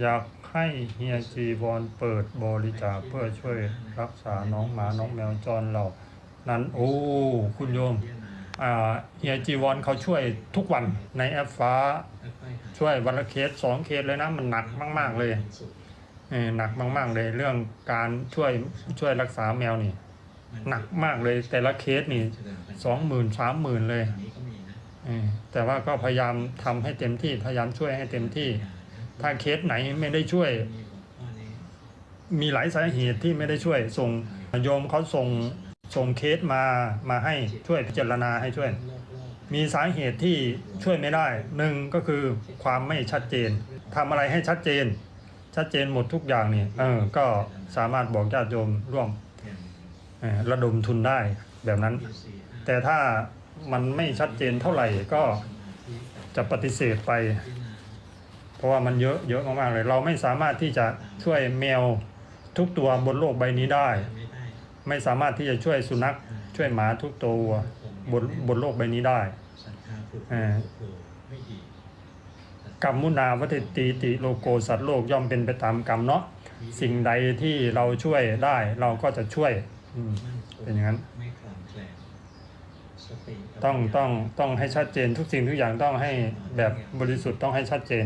อยากให้เฮียจีวอนเปิดบริจาคเพื่อช่วยรักษาน้องหมาน้องแมวจรเรานั้นโอ้คุณโยมเฮียจีวอนเขาช่วยทุกวันในแอปฟ้า ช่วยวันละเคสสองเคสเลยนะมันหนักมาก ๆเลยหนักมาก ๆ เลยเรื่องการช่วยช่วยรักษาแมวนี่ หนักมากเลย แต่ละเคสนี่สองหมื่นสามหมื่นเลยแต่ว่าก็พยายามทำให้เต็มที่พยายามช่วยให้เต็มที่ ถ้าเคสไหนไม่ได้ช่วย มีหลายสาเหตุที่ไม่ได้ช่วย ส่งโยมเขาส่งส่งเคสมามาให้ช่วยพิจารณาให้ช่วย มีสาเหตุที่ช่วยไม่ได้หนึ่งก็คือความไม่ชัดเจนทำอะไรให้ชัดเจน ชัดเจนหมดทุกอย่างนี่เออก็สามารถบอกญาติโยมร่วมเอ่อระดมทุนได้แบบนั้น แต่ถ้ามันไม่ชัดเจนเท่าไหร่ก็จะปฏิเสธไปเพ ราะว่ามันเยอะเยอะมากๆเลย เราไม่สามารถที่จะช่วยแมวทุกตัวบนโลกใบนี้ได้ ไม่สามารถที่จะช่วยสุนัขช่วยหมาทุกตัวบนบนโลกใบนี้ได้เออกรรมมุนาวัตติติโลโกสัตว์โลกย่อมเป็นไปตามกรรมเนาะสิ่งใดที่เราช่วยได้ เราก็จะช่วยอืมเป็นอย่างนั้น ต้องต้องต้องให้ชัดเจนทุกสิ่งทุกอย่างต้องให้แบบบริสุทธิ์ต้องให้ชัดเจน